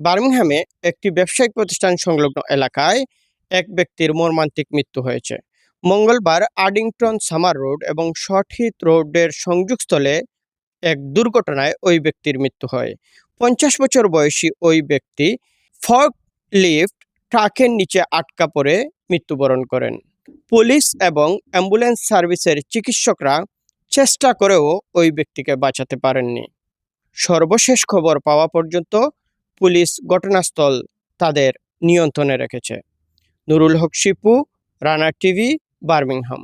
বার্মিংহামে একটি ব্যবসায়িক প্রতিষ্ঠান সংলগ্ন এলাকায় এক ব্যক্তির মর্মান্তিক মৃত্যু হয়েছে। মঙ্গলবার আডিংটন সামার রোড এবং শর্টহিথ রোডের সংযোগস্থলে এক দুর্ঘটনায় ওই ব্যক্তির মৃত্যু হয়। পঞ্চাশ বছর বয়সী ওই ব্যক্তি ফগ লিফট ট্রাকের নিচে আটকা পড়ে মৃত্যুবরণ করেন। পুলিশ এবং অ্যাম্বুলেন্স সার্ভিসের চিকিৎসকরা চেষ্টা করেও ওই ব্যক্তিকে বাঁচাতে পারেননি। সর্বশেষ খবর পাওয়া পর্যন্ত পুলিশ ঘটনাস্থল তাদের নিয়ন্ত্রণে রেখেছে। Nurul Haque Shipu Rana TV Birmingham.